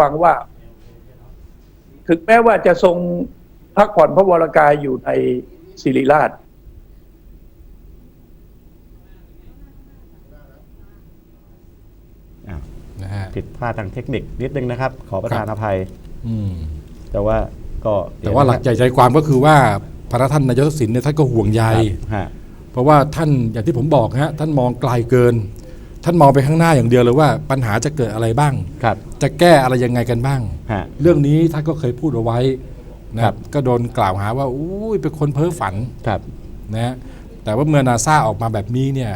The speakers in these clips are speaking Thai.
ฟังว่า ถึงแม้ว่าจะทรงพักผ่อนพระวรากายอยู่ในศิริราช อ้าวนะฮะ ผิดพลาดทางเทคนิคนิดนึงนะครับ ขอประทานอภัย อืม แต่ว่าก็แต่ว่าหลักใหญ่ใจความก็คือว่าพระท่านนายกทักษิณเนี่ยท่านก็ห่วงใยฮะ เพราะว่าท่านอย่างที่ผมบอกฮะท่านมองไกลเกิน ท่านมองไปข้างหน้าอย่างเดียวเลยว่าปัญหาจะเกิดอะไรบ้าง ครับ จะแก้อะไรยังไงกันบ้าง ฮะ เรื่องนี้ท่านก็เคยพูดเอาไว้นะครับก็โดนกล่าวหาว่าอุ้ยเป็นคนเพ้อฝันครับ นะฮะแต่ว่าเมื่อนาซาออกมาแบบนี้เนี่ย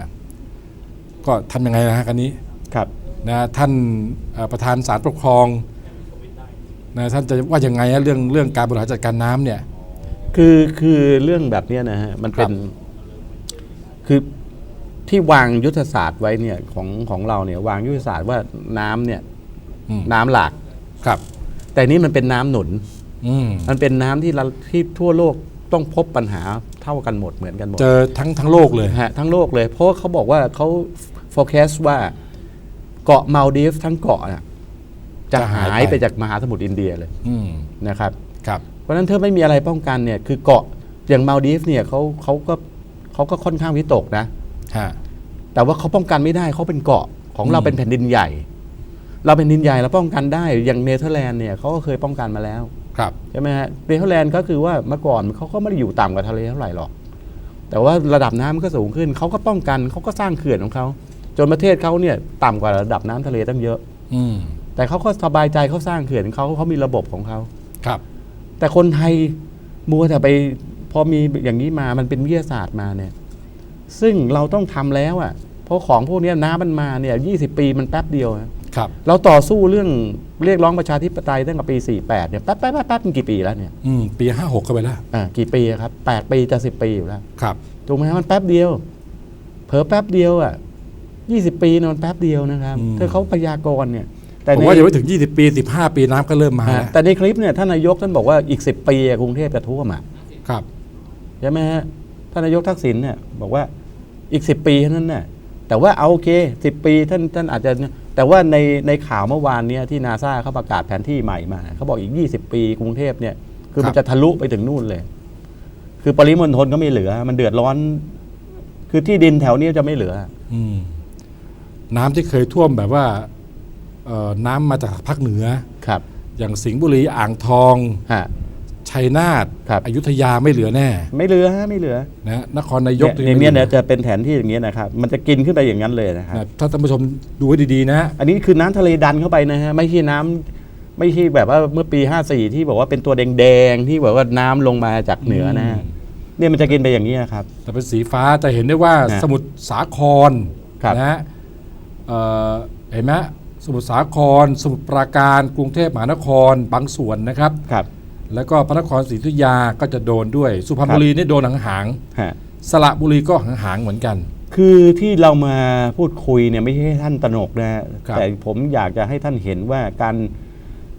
ก็ทำยังไงนะฮะกันนี้ ครับ นะท่านเอ่อประธานศาลปกครองนะท่านจะว่ายังไงฮะเรื่องเรื่องการบริหารจัดการน้ำเนี่ย คือคือเรื่องแบบเนี้ยนะฮะมันเป็น คือ ที่วางยุทธศาสตร์ไว้เนี่ยของของเราเนี่ยวางยุทธศาสตร์ว่าน้ำเนี่ยอืม น้ำหลาก ครับ แต่นี่มันเป็นน้ำหนุน อืมมันเป็นน้ำที่เราที่ทั่วโลกต้องพบปัญหาเท่ากันหมดเหมือนกันหมด เจอทั้งทั้งโลกเลย ฮะทั้งโลกเลย เพราะว่าเขาบอกว่าเขา forecast ว่าเกาะมาลดีฟทั้งเกาะน่ะจะจะหาหายยไป ไปจากมหาสมุทรอินเดียเลยอืมนะครับ ครับ เพราะฉะนั้นถ้าไม่มีอะไรป้องกันเนี่ยคือเกาะอย่างมาลดีฟเนี่ยเขาเขาก็เขาก็ค่อนข้างวิตกนะฮะ แต่ว่าเขาป้องกันไม่ได้เขาเป็นเกาะของเราอืมเป็นแผ่นดินใหญ่ เราเป็นดินใหญ่เราป้องกันได้อย่างเนเธอร์แลนด์เนี่ยเขาก็เคยป้องกันมาแล้วครับใช่ไหมฮะเนเธอร์แลนด์ก็คือว่าเมื่อก่อนเขาก็ไม่ได้อยู่ต่ำกว่าทะเลเท่าไหร่หรอก แต่ว่าระดับน้ำมันก็สูงขึ้นเขาก็ป้องกันเขาก็สร้างเขื่อนของเขาจนประเทศเขาเนี่ยต่ำกว่าระดับน้ำทะเลตั้งเยอะ อืมแต่เขาก็สบายใจเขาสร้างเขื่อนของเขาเขามีระบบของเขาครับ แต่คนไทยมัวแต่ไปพอมีอย่างนี้มามันเป็นวิทยาศาสตร์มาเนี่ย ซึ่งเราต้องทำแล้วอะเพราะของพวกเนี้ยน้ำมันมาเนี่ยยีปีมันแป๊บเดียวอะครับ เราต่อสู้เรื่องเรียกร้องประชาธิปไตยตั้งแต่ปี 48เนี่ยแป๊บแป๊บแป๊บแป๊บมันกี่ปีแล้วเนี่ยอืมปีห้าหกก็ไปแล้วอ่ากี่ปีอะครับ 8 ปีจะ10 ปีอยู่แล้วครับถูกไหมฮะมันแป๊บเดียว เผลอแป๊บเดียวอะ20 ปีเนี่ยมันแป๊บเดียวนะครับถ้าเขาพยากรณ์เนี่ยแต่ผมในว่าจะไม่ถึง 20 ปี 15 ปีน้ำก็เริ่มมาฮะแล้วแต่ในคลิปเนี่ยท่านนายกท่านบอกว่าอีก 10 ปีอะกรุงเทพจะท่วมอะครับใช่ไหมฮะท่านนายกทักษิณเนี่ยบอกว่า อีกสิปีเท่านั้นน่ะแต่ว่าเอาโอเคสิปีท่านท่านอาจจะแต่ว่าในในข่าวเมื่อวานเนี้ที่นาซาเขาประกาศแผนที่ใหม่มาเขาบอกอีก 20 ปีกรุงเทพเนี่ยคือมันครับจะทะลุไปถึงนู่นเลย คือปริมณฑลก็ไม่เหลือ มันเดือดร้อน คือที่ดินแถวนี้จะไม่เหลืออืมน้ำที่เคยท่วมแบบว่าเอ่อน้ำมาจากภาคเหนือครับ อย่างสิงห์บุรีอ่างทองฮะ ชัยนาทครับ อยุธยาไม่เหลือแน่ไม่เหลือฮะไม่เหลือนะนครนายกเนี่ยอย่างเนี้ยเนี่ยจะเป็นแผนที่อย่างเนี้ยนะครับมันจะกินขึ้นไปอย่างนั้นเลยนะครับนะถ้าท่านผู้ชมดูให้ดีๆนะอันนี้คือน้ำทะเลดันเข้าไปนะฮะไม่ใช่น้ำไม่ใช่แบบว่าเมื่อปี 54 ที่บอกว่าเป็นตัวแดงๆที่บอกว่าน้ำลงมาจากเหนือนะฮะอืมเนี่ยมันจะกินไปอย่างนี้นะครับ แต่เป็นสีฟ้าจะเห็นได้ว่านะสมุทรสาครครับ นะฮะเอ่อเห็นไหมสมุทรสาคร สมุทรปราการกรุงเทพมหานครบางส่วนนะครับ ครับ แล้วก็พระนครศรีอยุธยาก็จะโดนด้วย สุพรรณครับบุรีนี่โดนหางฮะๆสระบุรีก็หางๆเหมือนกัน คือที่เรามาพูดคุยเนี่ยไม่ใช่ให้ท่านตระหนกนะฮะครับ แต่ผมอยากจะให้ท่านเห็นว่าการ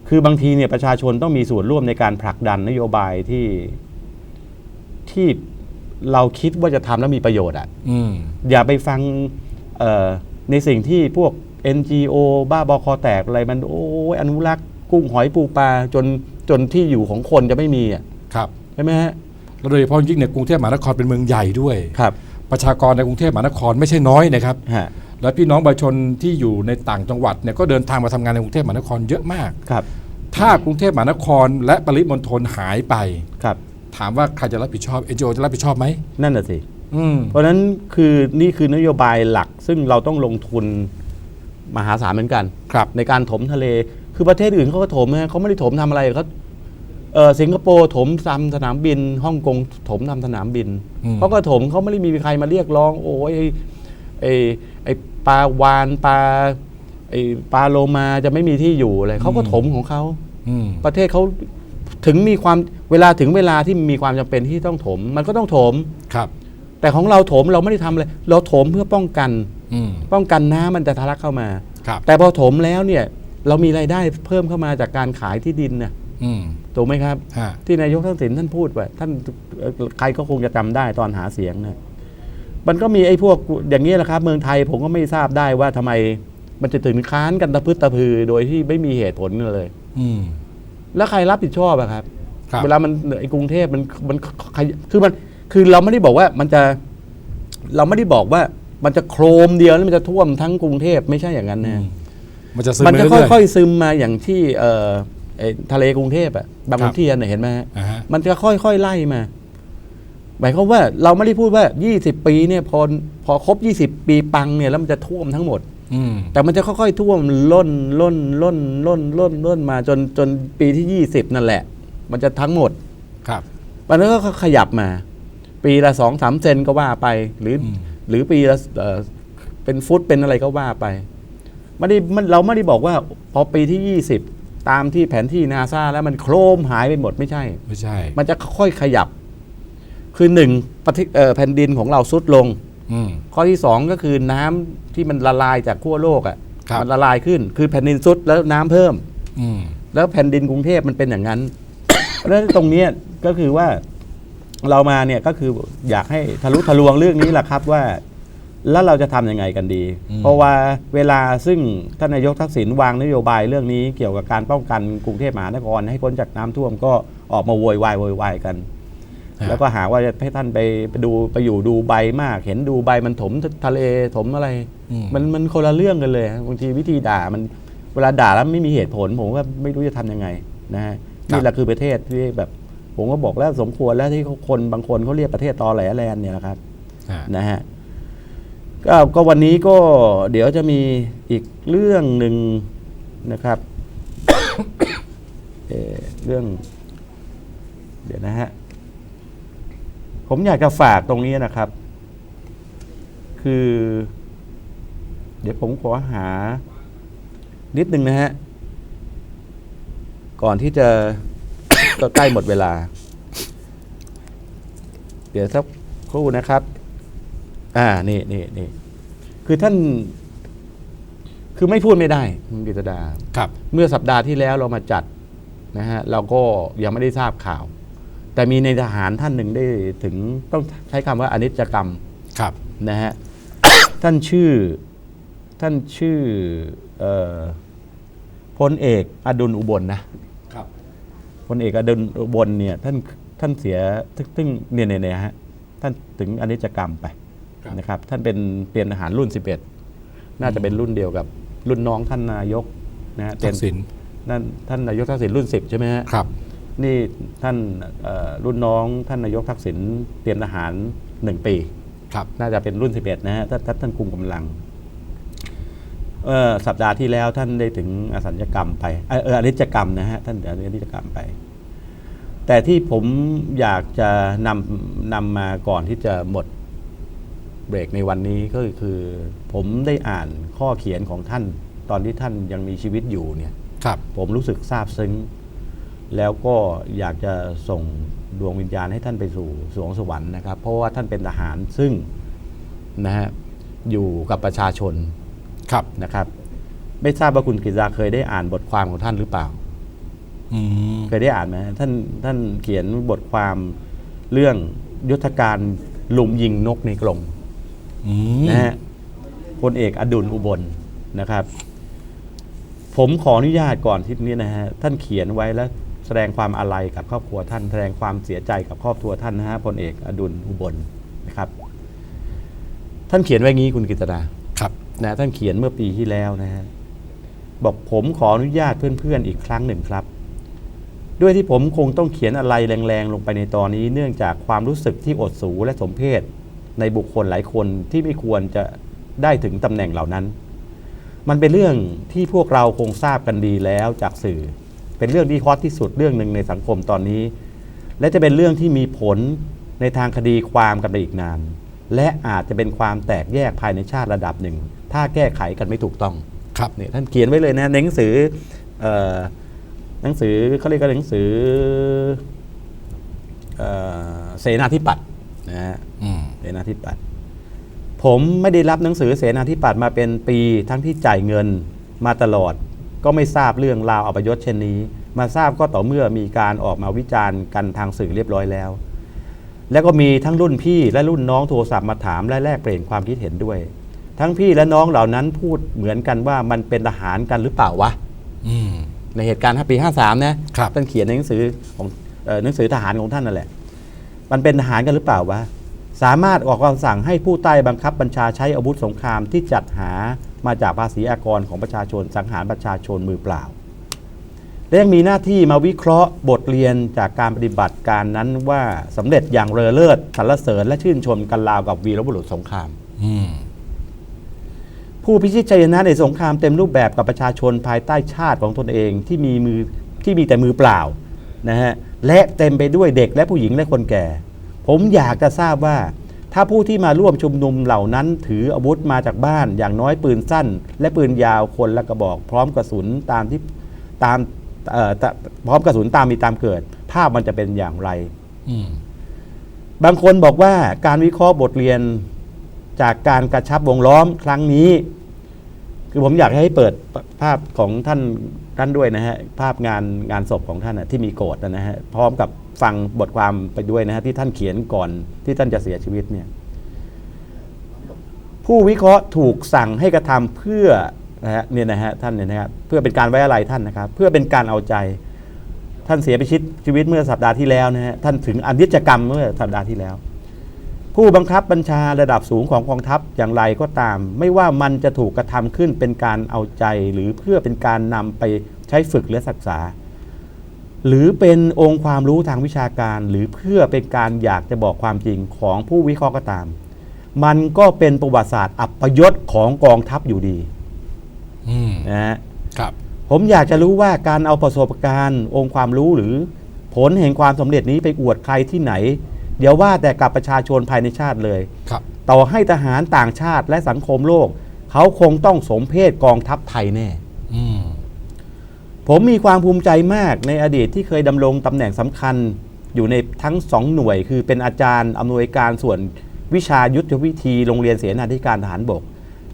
คือบางทีเนี่ยประชาชนต้องมีส่วนร่วมในการผลักดันนโยบายที่ที่เราคิดว่าจะทำแล้วมีประโยชน์อะ อืม อย่าไปฟังเอ่อในสิ่งที่พวก NGO บ้าบอคอแตกอะไรมันโอ้ยอนุรักษ์กุ้งหอยปูปลาจน จนที่อยู่ของคนจะไม่มีอะครับใช่ไหมฮะแล้วโดยเฉพาะยิ่งในกรุงเทพมหานครเป็นเมืองใหญ่ด้วย ครับประชากรในกรุงเทพมหานครไม่ใช่น้อยนะครับ ฮะและพี่น้องประชาชนที่อยู่ในต่างจังหวัดเนี่ยก็เดินทางมาทำงานในกรุงเทพมหานครเยอะมาก ครับถ้ากรุงเทพมหานครและปริมณฑลหายไป ครับ ถามว่าใครจะรับผิดชอบเอ o จะรับผิดชอบไหมนั่นน่ะสิ อืม เพราะฉะนั้นคือนี่คือนโยบายหลักซึ่งเราต้องลงทุนมหาศาลเหมือนกัน ครับ ในการถมทะเล คือประเทศอื่นเขาก็ถมนะเขาไม่ได้ถมทำอะไรเขาเออสิงคโปร์ถมทำสนามบินฮ่องกงถมทำสนามบินอืมเขาก็ถมเขาไม่ได้มีใครมาเรียกร้อง โอ้ยไอ้ไอ้ไอ้ปลาวานปลาไอ้ปลาโลมาจะไม่มีที่อยู่อะไรเขาก็ถมของเขาอืมประเทศเขาถึงมีความเวลาถึงเวลาที่มีความจำเป็นที่ต้องถม มันก็ต้องถมครับ แต่ของเราถมเราไม่ได้ทำอะไรเราถมเพื่อป้องกันอืมป้องกันน้ำมันจะทะลักเข้ามาครับแต่พอถมแล้วเนี่ย เรามีรายได้เพิ่มเข้ามาจากการขายที่ดินนะอืมถูกไหมครับฮะที่นายกทักษิณท่านพูดไว้ท่านเอ่อใครก็คงจะจำได้ตอนหาเสียงนะมันก็มีไอ้พวกอย่างนี้แหละครับ เมืองไทยผมก็ไม่ทราบได้ว่าทำไมมันจะถึงค้านกันตะพึดตะพือ โดยที่ไม่มีเหตุผลเลย อืมแล้วใครรับผิดชอบอะครับครับ เวลามันไอ้กรุงเทพมันมันใครคือมันคือเราไม่ได้บอกว่ามันจะ เราไม่ได้บอกว่ามันจะโครมเดียวแล้วมันจะท่วมทั้งกรุงเทพไม่ใช่อย่างนั้นอืนะ มมันจะซึมมันไปจะเรื่อยค่อยๆซึมมาอย่างที่เอ่อไอ้ทะเลกรุงเทพอะบางครัขุบนเทียนน่ะเห็นไหมฮะๆอ่าฮะมันจะค่อยๆไล่มาหมายความว่าเราไม่ได้พูดว่า 20 ปีเนี่ยพอพอครบ 20 ปีปังเนี่ยแล้วมันจะท่วมทั้งหมดอืมแต่มันจะค่อยๆท่วมล้นล้นล้นล้นล้นล้นมาจนจนปีที่ 20 นั่นแหละ มันจะทั้งหมดครับมันก็ขยับมา ปีละสองสามเซนก็ว่าไป หรืออมหรือปีละเอ่อเป็นฟุตเป็นอะไรก็ว่าไป ไม่ได้มันเราไม่ได้บอกว่าพอปีที่ 20 ตามที่แผนที่นาซาแล้วมันโครมหายไปหมดไม่ใช่ ไม่ใช่ มันจะค่อยๆขยับ คือหนึ่งประเทศเอ่อแผ่นดินของเราซุดลง อืม ข้อที่สองก็คือน้ำที่มันละลายจากขั้วโลกอะครั่ะบ มันละลายขึ้น คือแผ่นดินซุดแล้วน้ำเพิ่ม อืม แล้วแผ่นดินกรุงเทพมันเป็นอย่างนั้นแล้วตรงเนี้ยก็คือว่าเรามาเนี่ยก็คืออยากให้ทะลุทะลวงเรื่องนี้แหละครับว่า แล้วเราจะทำยังไงกันดีอืมเพราะว่าเวลาซึ่งท่านนายกทักษิณวางนโยบายเรื่องนี้เกี่ยวกับการป้องกันกรุงเทพมหานครให้พ้นจากน้ำท่วมก็ออกมาโวยวายโวยวายกัน แล้วก็หาว่าจะให้ท่านไปไปดูไปอยู่ดูใบมาก เห็นดูใบมันถมทะเลถมอะไรอืมมันมันคนละเรื่องกันเลยบางทีวิธีด่ามันเวลาด่าแล้วไม่มีเหตุผล ผมว่าไม่รู้จะทำยังไงนะฮะนี่แหละคือประเทศที่แบบผมก็บอกแล้วสมควรแล้วที่เขาคนบางคนเขาเรียกประเทศตอแหลแลนด์เนี่ยนะครับอ่านะฮะ ก็ก็วันนี้ก็เดี๋ยวจะมีอีกเรื่องหนึ่งนะครับ เเรื่อง เดี๋ยวนะฮะ ผมอยากจะฝากตรงนี้นะครับ คือ เดี๋ยวผมขอหา นิดนึงนะฮะ ก่อนที่จะก็ใกล้หมดเวลา เดี๋ยวสักครู่นะครับ อ่านี่นี่นี่คือท่าน คือไม่พูดไม่ได้คุณกิตดา ครับ เมื่อสัปดาห์ที่แล้วเรามาจัดนะฮะเราก็ยังไม่ได้ทราบข่าว แต่มีในทหารท่านหนึ่งได้ถึงต้องใช้คำว่าอนิจจกรรมครับ นะฮะ ท่านชื่อ ท่านชื่อเอ่อพลเอกอดุลอุบลนะครับ พลเอกอดุลอุบลเนี่ยท่านท่านเสียทึ่งทึ่งเนี่ยเนี่ยเนี่ยฮะท่านถึงอนิจจกรรมไปครับ นะครับท่านเป็นเตรียมทหารรุ่น 11 น่าจะเป็นรุ่นเดียวกับรุ่นน้องท่านนายกนะฮะเตรีทัยมกษิณนั่นท่านนายกทักษิณรุ่น 10 ใช่ไหมฮะครับ นี่ท่านเอ่อรุ่นน้องท่านนายกทักษิณเตรียมทหารหนึ่งปีครับน่าจะเป็นรุ่น 11 นะฮะท่านท่านท่านคุมกำลังเอ่อสัปดาห์ที่แล้วท่านได้ถึงอสัญญกรรมไปเอ่อเอออนิจกรรมนะฮะท่านอนิจกรรมไป แต่ที่ผมอยากจะนำนำมาก่อนที่จะหมด เบรกในวันนี้ก็คือผมได้อ่านข้อเขียนของท่าน ตอนที่ท่านยังมีชีวิตอยู่เนี่ยครับผมรู้สึกซาบซึ้ง แล้วก็อยากจะส่งดวงวิญญาณให้ท่านไปสู่สวงสวรรค์นะครับ เพราะว่าท่านเป็นทหารซึ่งนะฮะอยู่กับประชาชนครับนะครับ ไม่ทราบว่าคุณกิตาเคยได้อ่านบทความของท่านหรือเปล่าอืมเคยได้อ่านไหมท่านท่านเขียนบทความเรื่องยุทธการลุมยิงนกในกรงอืม นะฮะพลเอกอดุลอุบลนะครับ ผมขออนุญาตก่อนที่นี้นะฮะท่านเขียนไว้แล้วแสดงความอาลัยกับครอบครัวท่าน แสดงความเสียใจกับครอบครัวท่านนะฮะพลเอกอดุลอุบลนะครับ ท่านเขียนไว้งี้คุณกิตดาครับ นะท่านเขียนเมื่อปีที่แล้วนะฮะบอกผมขออนุญาตเพื่อนๆอีกครั้งหนึ่งครับ ด้วยที่ผมคงต้องเขียนอะไรแรงๆลงไปในตอนนี้ เนื่องจากความรู้สึกที่อดสูและสมเพศ ในบุคคลหลายคนที่ไม่ควรจะได้ถึงตำแหน่งเหล่านั้น มันเป็นเรื่องที่พวกเราคงทราบกันดีแล้วจากสื่อ เป็นเรื่องที่ฮอตที่สุดเรื่องหนึ่งในสังคมตอนนี้ และจะเป็นเรื่องที่มีผลในทางคดีความกันไปอีกนาน และอาจจะเป็นความแตกแยกภายในชาติระดับหนึ่ง ถ้าแก้ไขกันไม่ถูกต้องครับเนี่ยท่านเขียนไว้เลยนะในหนังสือเอ่อหนังสือเขาเรียกกันหนังสือเอ่อเสนาธิปัตย์นะฮะอืมเส นาธิปัตย์ผมไม่ได้รับหนังสือเสนาธิปัตย์มาเป็นปีทั้งที่จ่ายเงินมาตลอด ก็ไม่ทราบเรื่องราวอัปยศเช่นนี้ มาทราบก็ต่อเมื่อมีการออกมาวิจารณ์กันทางสื่อเรียบร้อยแล้ว แล้วก็มีทั้งรุ่นพี่และรุ่นน้องโทรศัพท์มาถามและแลกเปลี่ยนความคิดเห็นด้วย ทั้งพี่และน้องเหล่านั้นพูดเหมือนกันว่ามันเป็นทหารกันหรือเปล่าวะอืมในเหตุการณ์ปี53นะครับท่านเขียนในหนังสือของเอ่อหนังสือทหารของท่านนั่นแหละ มันเป็นทหารกันหรือเปล่าวะ สามารถออกคำสั่งให้ผู้ใต้บังคับบัญชาใช้อาวุธสงครามที่จัดหามาจากภาษีอากรของประชาชน สังหารประชาชนมือเปล่า และยังมีหน้าที่มาวิเคราะห์บทเรียนจากการปฏิบัติการนั้นว่าสำเร็จอย่างเรอเลิศสรรเสริญและชื่นชมกันราวกับวีรบุรุษสงครามอืมผู้พิชิตชัยชนะในสงครามเต็มรูปแบบกับประชาชนภายใต้ชาติของตนเองที่มีมือที่มีแต่มือเปล่านะฮะและเต็มไปด้วยเด็กและผู้หญิงและคนแก่ ผมอยากจะทราบว่า ถ้าผู้ที่มาร่วมชุมนุมเหล่านั้นถืออาวุธมาจากบ้าน อย่างน้อยปืนสั้น และปืนยาวคนละกระบอก พร้อมกระสุนตามที่ตามพร้อมกระสุนตามมีตามเกิด ภาพมันจะเป็นอย่างไรบางคนบอกว่าการวิเคราะห์บทเรียนจากการกระชับวงล้อมครั้งนี้ คือผมอยากให้เปิดภาพของท่านท่านด้วยนะฮะภาพงานงานศพของท่านนะที่มีโกรธนะฮะพร้อมกับ ฟังบทความไปด้วยนะฮะที่ท่านเขียนก่อนที่ท่านจะเสียชีวิตเนี่ยผู้วิเคราะห์ถูกสั่งให้กระทำเพื่อนะฮะเนี่ยนะฮะท่านเนี่ยนะครับเพื่อเป็นการไว้อะไรท่านนะครับ เพื่อเป็นการเอาใจท่านเสียไปชิดชีวิตเมื่อสัปดาห์ที่แล้วนะฮะท่านถึงอนิจกรรมเมื่อสัปดาห์ที่แล้ว ผู้บังคับบัญชาระดับสูงของกองทัพอย่างไรก็ตาม ไม่ว่ามันจะถูกกระทำขึ้นเป็นการเอาใจ หรือเพื่อเป็นการนำไปใช้ฝึกและศึกษา หรือเป็นองค์ความรู้ทางวิชาการ หรือเพื่อเป็นการอยากจะบอกความจริงของผู้วิเคราะห์ก็ตาม มันก็เป็นประวัติศาสตร์อัปยศของกองทัพอยู่ดีอืมนะฮะครับ ผมอยากจะรู้ว่าการเอาประสบการณ์ องค์ความรู้หรือผลแห่งความสำเร็จนี้ไปอวดใครที่ไหน เดี๋ยวว่าแต่กับประชาชนภายในชาติเลยครับ ต่อให้ทหารต่างชาติและสังคมโลก เขาคงต้องสมเพศกองทัพไทยแน่อืม ผมมีความภูมิใจมากในอดีตที่เคยดำรงตำแหน่งสำคัญอยู่ในทั้งสองหน่วย คือเป็นอาจารย์อำนวยการส่วนวิชายุทธวิธีโรงเรียนเสนาธิการทหารบก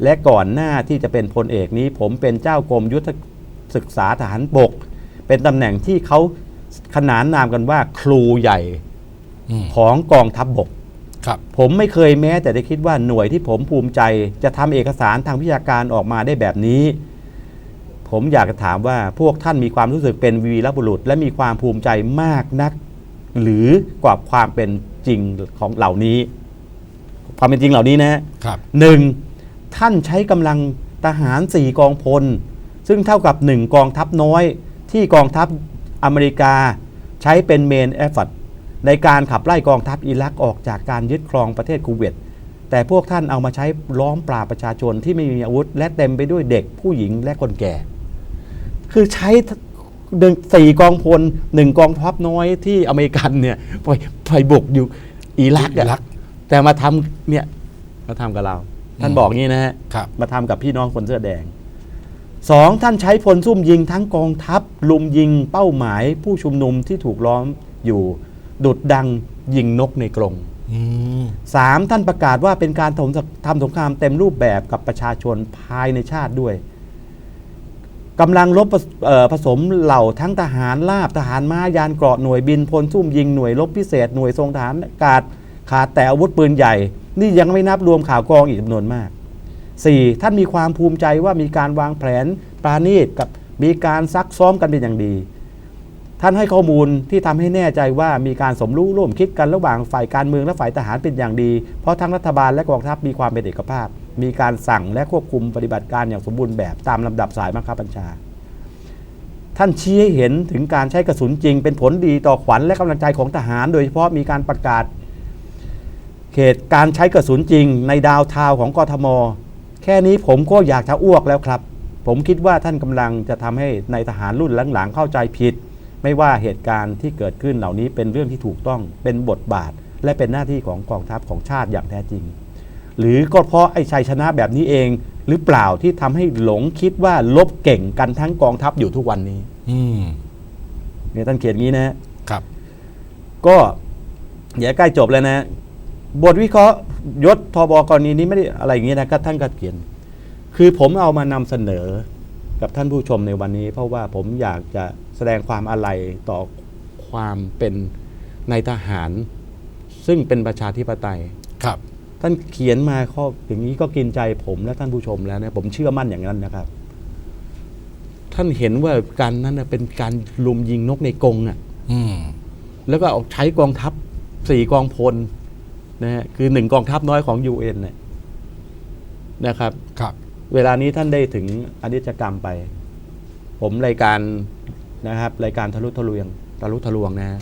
และก่อนหน้าที่จะเป็นพลเอกนี้ ผมเป็นเจ้ากรมยุทธศึกษาทหารบก เป็นตำแหน่งที่เขาขนานนามกันว่าครูใหญ่อืมของกองทัพบกครับผมไม่เคยแม้แต่ได้คิดว่าหน่วยที่ผมภูมิใจ จะทำเอกสารทางวิชาการออกมาได้แบบนี้ ผมอยากจะถามว่าพวกท่านมีความรู้สึกเป็นวีรบุรุษ และมีความภูมิใจมากนัก หรือกว่าความเป็นจริงของเหล่านี้ ความเป็นจริงเหล่านี้นะฮะครับหนึ่งท่านใช้กำลังทหารสี่กองพล ซึ่งเท่ากับหนึ่งกองทัพน้อย ที่กองทัพอเมริกา ใช้เป็นเมนเอฟ o r t ในการขับไล่กองทัพอิรักออกจากการยึดครองประเทศคูเวตแต่พวกท่านเอามาใช้ล้อมปราบประชาชนที่ไม่มีอาวุธ และเต็มไปด้วยเด็กผู้หญิงและคนแก่ คือใช้เดินสี่กองพลหนึ่งกองทัพน้อยที่อเมริกันเนี่ยไปไปบุกอยู่อิรักอิรัอะกแต่มาทำเนี่ยมาทำกับเรา ท่านอืมบอกงี้นะฮะครับ มาทำกับพี่น้องคนเสื้อแดงสองท่านใช้พลซุ่มยิงทั้งกองทัพลุมยิงเป้าหมายผู้ชุมนุมที่ถูกล้อมอยู่ดุดดังยิงนกในกรงอืมสามท่านประกาศว่าเป็นการทำทำสงครามเต็มรูปแบบกับประชาชนภายในชาติด้วย กำลังรบผสมเหล่าทั้งทหารลาบทหารม้ายานเกราะหน่วยบินพลซุ่มยิงหน่วยรบพิเศษหน่วยทรงทหารอากาศขาดแต่อาวุธปืนใหญ่ นี่ยังไม่นับรวมข่าวกรองอีกจำนวนมาก 4. ท่านมีความภูมิใจว่ามีการวางแผนปราณีตกับมีการซักซ้อมกันเป็นอย่างดี ท่านให้ข้อมูลที่ทำให้แน่ใจว่ามีการสมรู้ร่วมคิดกันระหว่างฝ่ายการเมืองและฝ่ายทหารเป็นอย่างดี เพราะทั้งรัฐบาลและกองทัพมีความเป็นเอกภาพ มีการสั่งและควบคุมปฏิบัติการอย่างสมบูรณ์แบบตามลำดับสายบังคับบัญชา ท่านชี้ให้เห็นถึงการใช้กระสุนจริง เป็นผลดีต่อขวัญและกำลังใจของทหาร โดยเฉพาะมีการประกาศ เขตการใช้กระสุนจริง ในดาวเทาวของกทม แค่นี้ผมก็อยากจะอ้วกแล้วครับ ผมคิดว่าท่านกำลังจะทำให้ในทหารรุ่นหลังๆเข้าใจผิด ไม่ว่าเหตุการณ์ที่เกิดขึ้นเหล่านี้เป็นเรื่องที่ถูกต้องเป็นบทบาท และเป็นหน้าที่ของกองทัพของชาติอย่างแท้จริง หรือก็เพราะไอ้ชัยชนะแบบนี้เอง หรือเปล่าที่ทำให้หลงคิดว่าลบเก่งกันทั้งกองทัพอยู่ทุกวันนี้อืมเนี่ยท่านเขียนงี้นะฮะครับ ก็เดี๋ยวใกล้จบแล้วนะ บทวิเคราะห์ยศทบกรณีนี้ไม่ได้อะไรอย่างนี้นะก็ท่านก็เขียน คือผมเอามานำเสนอกับท่านผู้ชมในวันนี้ เพราะว่าผมอยากจะแสดงความอาลัยต่อความเป็นในายทหาร ซึ่งเป็นประชาธิปไตย ครับ ท่านเขียนมาข้ออย่างนี้ก็กินใจผมและท่านผู้ชมแล้วนะผมเชื่อมั่นอย่างนั้นนะครับ ท่านเห็นว่าการนั้นน่ะเป็นการลุมยิงนกในกรงอะอืมแล้วก็เอาใช้กองทัพสี่กองพลนะฮะคือหนึ่งกองทัพน้อยของ UN เนี่ยนะครับครับ เวลานี้ท่านได้ถึงอนิจกรรมไป ผมรายการนะครับ รายการทะลุทะลวงทะลุทะลวงนะฮะ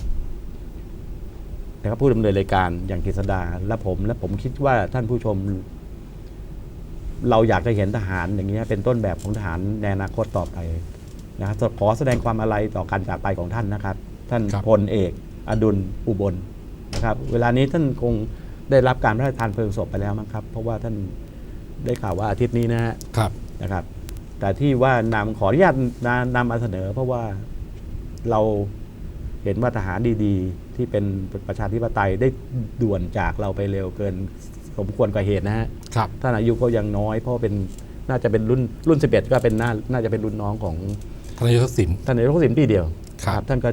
นะครับผู้ดำเนินรายการอย่างกฤษดาและผม และผมคิดว่าท่านผู้ชม เราอยากจะเห็นทหารอย่างเงี้ยเป็นต้นแบบของทหารในอนาคตต่อไปนะครับขอแสดงความอาลัยต่อการจากไปของท่านนะครับ ท่านครับพลเอก อดุลอุบลนะครับ เวลานี้ท่านคงได้รับการพระราชทานเพลิงศพไปแล้วมั้งครับ เพราะว่าท่านได้ข่าวว่าอาทิตย์นี้นะฮะ ครับ นะครับแต่ที่ว่านำขออนุญาตนานำมาเสนอเพราะว่าเรา เห็นว่าทหารดีๆ ที่เป็นประชาธิปไตยได้ด่วนจากเราไปเร็วเกินสมควรกว่าเหตุนะฮะครับท่านอายุก็ยังน้อยเพราะเป็นน่าจะเป็นรุ่นรุ่น 11 ก็เป็นน่าน่าจะเป็นรุ่นน้องของทนายกทักษิณท่านนายกทักษิณปีเดียวครับท่านก็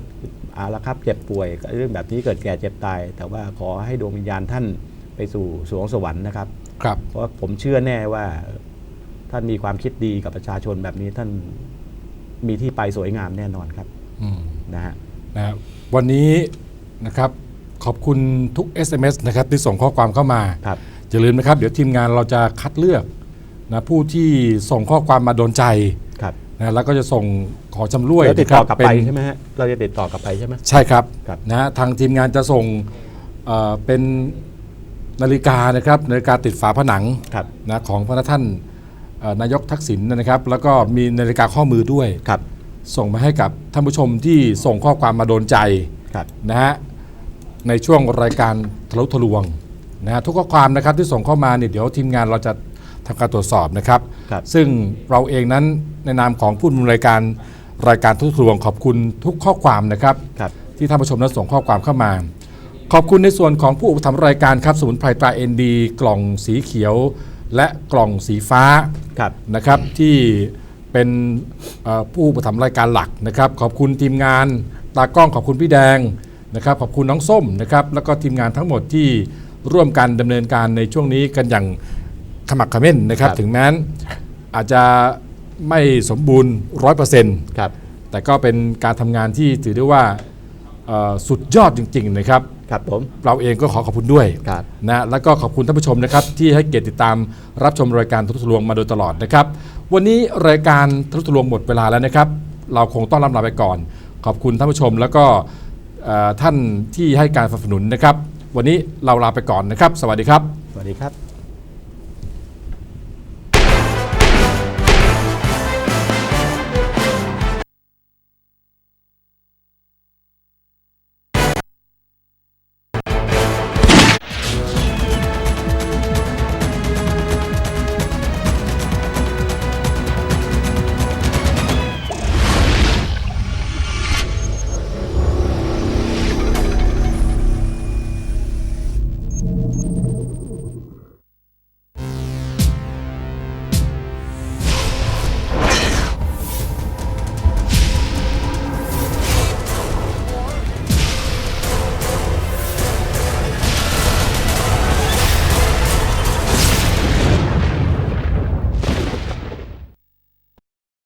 เอาละครับเจ็บป่วยเรื่องแบบนี้เกิดแก่เจ็บตาย แต่ว่าขอให้ดวงวิญญาณท่านไปสู่สวงสวรรค์นะครับ ครับ เพราะว่าผมเชื่อแน่ว่า ท่านมีความคิดดีกับประชาชนแบบนี้ท่านมีที่ไปสวยงามแน่นอนครับอืมนะฮะ นะวันนี้นะครับขอบคุณทุก SMS นะครับที่ส่งข้อความเข้ามาครับอย่าลืมนะครับ เดี๋ยวทีมงานเราจะคัดเลือกนะผู้ที่ส่งข้อความมาโดนใจครับนะแล้วก็จะส่งขอจำรวยแล้วติดต่อกลับนะคไปรัใช่ไหมฮะเราจะติดต่อกลับไปใช่ไหมใช่ครับครับนะฮะทางทีมงานจะส่งเอ่อเป็นนาฬิกานะครับนาฬิกาติดฝาผนังครับนะของพระท่านเอ่อนายกทักษิณนะครับ แล้วก็มีนาฬิกาข้อมือด้วยครับ ส่งมาให้กับท่านผู้ชมที่ส่งข้อความมาโดนใจครับนะฮะในช่วงรายการทะลุทะลวงนะฮะทุกข้อความนะครับที่ส่งเข้ามาเนี่ยเดี๋ยวทีมงานเราจะทำการตรวจสอบนะครับ ครับ ซึ่งเราเองนั้นในนามของผู้ดำเนินรายการรายการทะลุทะลวงขอบคุณทุกข้อความนะครับ ครับ ที่ท่านผู้ชมนั้นส่งข้อความเข้ามา ขอบคุณในส่วนของผู้อุปถัมภ์รายการครับสมุนไพรตราเอ็นดีกล่องสีเขียว และกล่องสีฟ้าครับ นะครับที่ เป็นเอ่อผู้ประทำรายการหลักนะครับ ขอบคุณทีมงานตากล้องขอบคุณพี่แดงนะครับ ขอบคุณน้องส้มนะครับ แล้วก็ทีมงานทั้งหมดที่ร่วมกันดำเนินการในช่วงนี้กันอย่างขมักเขม้นนะครับครับ ถึงแม้นอาจจะไม่สมบูรณ์ร้อยเปอร์เซ็นต์ครับแต่ก็เป็นการทำงานที่ถือได้ว่าเอ่อสุดยอดจริง ๆ นะครับครับผมเราเองก็ขอขอบคุณด้วยครับนะแล้วก็ขอบคุณท่านผู้ชมนะครับ ที่ให้เกียรติติดตามรับชมรายการทะลุทะลวงมาโดยตลอดนะครับ วันนี้รายการทะลุทะลวงหมดเวลาแล้วนะครับ เราคงต้องลำลาไปก่อน ขอบคุณท่านผู้ชมแล้วก็ท่านที่ให้การสนับสนุนนะครับ วันนี้เราลาไปก่อนนะครับ สวัสดีครับ สวัสดีครับ